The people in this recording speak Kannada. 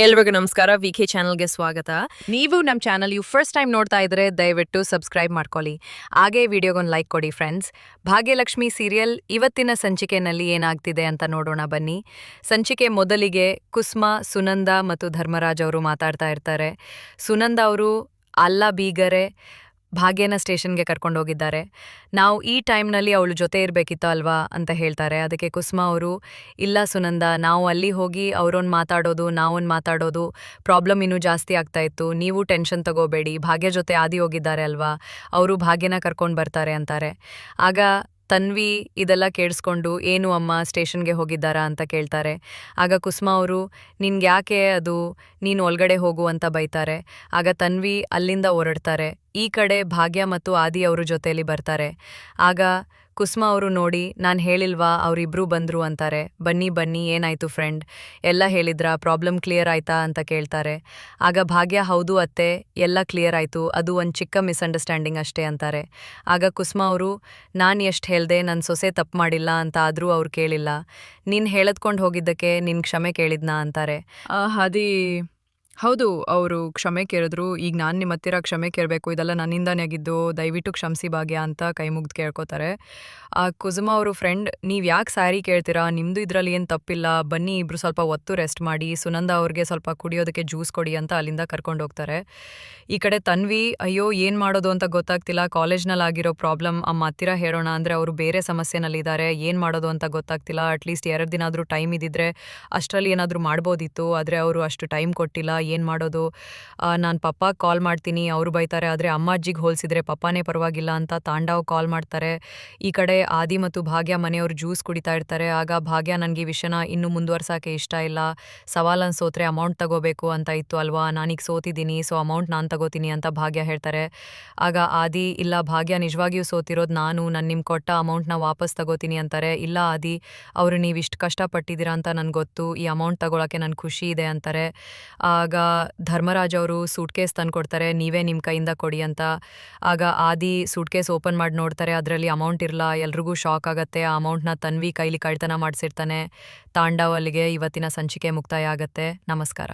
ಎಲ್ರಿಗೂ ನಮಸ್ಕಾರ ವಿ ಕೆ ಚಾನಲ್ಗೆ ಸ್ವಾಗತ. ನೀವು ನಮ್ಮ ಚಾನಲ್ ಯು ಫಸ್ಟ್ ಟೈಮ್ ನೋಡ್ತಾ ಇದ್ರೆ ದಯವಿಟ್ಟು ಸಬ್ಸ್ಕ್ರೈಬ್ ಮಾಡ್ಕೊಳ್ಳಿ. ಹಾಗೆ ವಿಡಿಯೋಗೊಂದು ಲೈಕ್ ಕೊಡಿ ಫ್ರೆಂಡ್ಸ್ ಭಾಗ್ಯಲಕ್ಷ್ಮಿ ಸೀರಿಯಲ್ ಇವತ್ತಿನ ಸಂಚಿಕೆನಲ್ಲಿ ಏನಾಗ್ತಿದೆ ಅಂತ ನೋಡೋಣ ಬನ್ನಿ. ಸಂಚಿಕೆ ಮೊದಲಿಗೆ ಕುಸ್ಮಾ, ಸುನಂದ ಮತ್ತು ಧರ್ಮರಾಜ್ ಅವರು ಮಾತಾಡ್ತಾ ಇರ್ತಾರೆ. ಸುನಂದ ಅವರು, ಅಲ್ಲ ಬೀಗರೆ ಭಾಗ್ಯನ ಸ್ಟೇಷನ್ಗೆ ಕರ್ಕೊಂಡು ಹೋಗಿದ್ದಾರೆ ನಾವು ಈ ಟೈಮ್ನಲ್ಲಿ ಅವಳು ಜೊತೆ ಇರಬೇಕಿತ್ತು ಅಲ್ವಾ ಅಂತ ಹೇಳ್ತಾರೆ. ಅದಕ್ಕೆ ಕುಸ್ಮ ಅವರು, ಇಲ್ಲ ಸುನಂದ, ನಾವು ಅಲ್ಲಿ ಹೋಗಿ ಅವರೊಂದು ಮಾತಾಡೋದು, ನಾವೊಂದು ಮಾತಾಡೋದು, ಪ್ರಾಬ್ಲಮ್ ಇನ್ನೂ ಜಾಸ್ತಿ ಆಗ್ತಾ ಇತ್ತು. ನೀವು ಟೆನ್ಷನ್ ತಗೋಬೇಡಿ, ಭಾಗ್ಯ ಜೊತೆ ಆದಿ ಹೋಗಿದ್ದಾರೆ ಅಲ್ವಾ, ಅವರು ಭಾಗ್ಯನ ಕರ್ಕೊಂಡು ಬರ್ತಾರೆ ಅಂತಾರೆ. ಆಗ ತನ್ವಿ ಇದೆಲ್ಲ ಕೇಳಿಸ್ಕೊಂಡು, ಏನು ಅಮ್ಮ ಸ್ಟೇಷನ್ಗೆ ಹೋಗಿದ್ದಾರಾ ಅಂತ ಕೇಳ್ತಾರೆ. ಆಗ ಕುಸುಮ ಅವರು ನಿನ್ಗೆ ಯಾಕೆ ಅದು, ನೀನು ಒಳಗಡೆ ಹೋಗು ಅಂತ ಬೈತಾರೆ. ಆಗ ತನ್ವಿ ಅಲ್ಲಿಂದ ಹೊರಡ್ತಾರೆ. ಈ ಕಡೆ ಭಾಗ್ಯ ಮತ್ತು ಆದಿ ಅವರು ಜೊತೆಯಲ್ಲಿ ಬರ್ತಾರೆ. ಆಗ ಕುಸ್ಮಾ ಅವರು ನೋಡಿ, ನಾನು ಹೇಳಿಲ್ವಾ, ಅವರಿಬ್ರು ಬಂದರು ಅಂತಾರೆ. ಬನ್ನಿ ಬನ್ನಿ, ಏನಾಯ್ತು ಫ್ರೆಂಡ್ ಎಲ್ಲ ಹೇಳಿದ್ರ? ಪ್ರಾಬ್ಲಮ್ ಕ್ಲಿಯರ್ ಆಯ್ತಾ ಅಂತ ಕೇಳ್ತಾರೆ. ಆಗ ಭಾಗ್ಯ, ಹೌದು ಅತ್ತೆ, ಎಲ್ಲ ಕ್ಲಿಯರ್ ಆಯ್ತು. ಅದು ಒಂದು ಚಿಕ್ಕ ಮಿಸ್ಅಂಡರ್ಸ್ಟ್ಯಾಂಡಿಂಗ್ ಅಷ್ಟೇ ಅಂತಾರೆ. ಆಗ ಕುಸ್ಮಾ ಅವರು, ನಾನು ಎಷ್ಟು ಹೇಳ್ದೆ ನನ್ನ ಸೊಸೆ ತಪ್ಪು ಮಾಡಿಲ್ಲ ಅಂತ ಆದರೂ ಅವ್ರು ಕೇಳಿಲ್ಲ. ನೀನು ಹೇಳದ್ಕೊಂಡು ಹೋಗಿದ್ದಕ್ಕೆ ನಿನ್ನ ಕ್ಷಮೆ ಕೇಳಿದ್ನಾ ಅಂತಾರೆ. ಅದಿ ಹೌದು, ಅವರು ಕ್ಷಮೆ ಕೇಳಿದ್ರು. ಈಗ ನಾನು ನಿಮ್ಮ ಹತ್ತಿರ ಕ್ಷಮೆ ಕೇಳಬೇಕು. ಇದೆಲ್ಲ ನನ್ನಿಂದಾನೇ ಆಗಿದ್ದು. ದಯವಿಟ್ಟು ಕ್ಷಮಿಸಿ ಭಾಗ್ಯ ಅಂತ ಕೈ ಮುಗ್ದು ಕೇಳ್ಕೊತಾರೆ. ಆ ಕುಸುಮ ಅವರು ಫ್ರೆಂಡ್ ನೀವು ಯಾಕೆ ಸ್ಯಾರಿ ಕೇಳ್ತೀರಾ? ನಿಮ್ಮದು ಇದರಲ್ಲಿ ಏನು ತಪ್ಪಿಲ್ಲ. ಬನ್ನಿ ಇಬ್ಬರು ಸ್ವಲ್ಪ ಒತ್ತು ರೆಸ್ಟ್ ಮಾಡಿ. ಸುನಂದ ಅವ್ರಿಗೆ ಸ್ವಲ್ಪ ಕುಡಿಯೋದಕ್ಕೆ ಜ್ಯೂಸ್ ಕೊಡಿ ಅಂತ ಅಲ್ಲಿಂದ ಕರ್ಕೊಂಡು ಹೋಗ್ತಾರೆ. ಈ ಕಡೆ ತನ್ವಿ, ಅಯ್ಯೋ, ಏನು ಮಾಡೋದು ಅಂತ ಗೊತ್ತಾಗ್ತಿಲ್ಲ. ಕಾಲೇಜ್ನಲ್ಲಿ ಆಗಿರೋ ಪ್ರಾಬ್ಲಮ್. ಅಮ್ಮ ಹತ್ತಿರ ಹೇಳೋಣ ಅಂದರೆ ಅವರು ಬೇರೆ ಸಮಸ್ಯೆನಲ್ಲಿದ್ದಾರೆ ಏನು ಮಾಡೋದು ಅಂತ ಗೊತ್ತಾಗ್ತಿಲ್ಲ. ಅಟ್ಲೀಸ್ಟ್ ಎರಡು ದಿನ ಆದರೂ ಟೈಮ್ ಇದ್ದಿದ್ರೆ ಅಷ್ಟರಲ್ಲಿ ಏನಾದರೂ ಮಾಡ್ಬೋದಿತ್ತು. ಆದರೆ ಅವರು ಅಷ್ಟು ಟೈಮ್ ಕೊಟ್ಟಿಲ್ಲ. ಏನು ಮಾಡೋದು? ನಾನು ಪಪ್ಪ ಕಾಲ್ ಮಾಡ್ತೀನಿ, ಅವರು ಬೈತಾರೆ, ಆದರೆ ಅಮ್ಮ ಅಜ್ಜಿಗೆ ಹೋಲಿಸಿದ್ರೆ ಪಪ್ಪಾನೇ ಪರವಾಗಿಲ್ಲ ಅಂತ ತಾಂಡವ್ ಕಾಲ್ ಮಾಡ್ತಾರೆ. ಈ ಕಡೆ ಆದಿ ಮತ್ತು ಭಾಗ್ಯ ಮನೆಯವರು ಜ್ಯೂಸ್ ಕುಡಿತಾ ಇರ್ತಾರೆ, ಆಗ ಭಾಗ್ಯ ನನಗೆ ವಿಷಯನ ಇನ್ನೂ ಮುಂದುವರ್ಸೋಕ್ಕೆ ಇಷ್ಟ ಇಲ್ಲ. ಸವಾಲನ್ನು ಸೋತ್ರೆ ಅಮೌಂಟ್ ತಗೋಬೇಕು ಅಂತ ಇತ್ತು ಅಲ್ವಾ? ನಾನೀಗ ಸೋತಿದ್ದೀನಿ ಸೊ ಅಮೌಂಟ್ ನಾನು ತಗೋತೀನಿ ಅಂತ ಭಾಗ್ಯ ಹೇಳ್ತಾರೆ. ಆಗ ಆದಿ, ಇಲ್ಲ ಭಾಗ್ಯ ನಿಜವಾಗಿಯೂ ಸೋತಿರೋದು ನಾನು ನಾನು ನಿಮ್ಮ ಕೊಟ್ಟ ಅಮೌಂಟ್ನ ವಾಪಸ್ ತಗೋತೀನಿ ಅಂತಾರೆ. ಇಲ್ಲ ಆದಿ, ಅವರು ನೀವು ಇಷ್ಟು ಕಷ್ಟಪಟ್ಟಿದ್ದೀರಾ ಅಂತ ನನಗೆ ಗೊತ್ತು ಈ ಅಮೌಂಟ್ ತಗೊಳಕ್ಕೆ ನನಗೆ ಖುಷಿ ಇದೆ ಅಂತಾರೆ. ಧರ್ಮರಾಜ್ ಅವರು ಸೂಟ್ಕೇಸ್ ತಂದ್ಕೊಡ್ತಾರೆ, ನೀವೇ ನಿಮ್ಮ ಕೈಯಿಂದ ಕೊಡಿ ಅಂತ. ಆಗ ಆದಿ ಸೂಟ್ಕೇಸ್ ಓಪನ್ ಮಾಡಿ ನೋಡ್ತಾರೆ, ಅದರಲ್ಲಿ ಅಮೌಂಟ್ ಇರಲ್ಲ ಎಲ್ರಿಗೂ ಶಾಕ್ ಆಗುತ್ತೆ, ಆ ಅಮೌಂಟ್ನ ತನ್ವಿ ಕೈಲಿ ಕಳ್ತನ ಮಾಡಿಸಿರ್ತಾನೆ. ತಾಂಡವ್ ಅಲ್ಲಿಗೆ ಇವತ್ತಿನ ಸಂಚಿಕೆ ಮುಕ್ತಾಯ ಆಗುತ್ತೆ. ನಮಸ್ಕಾರ.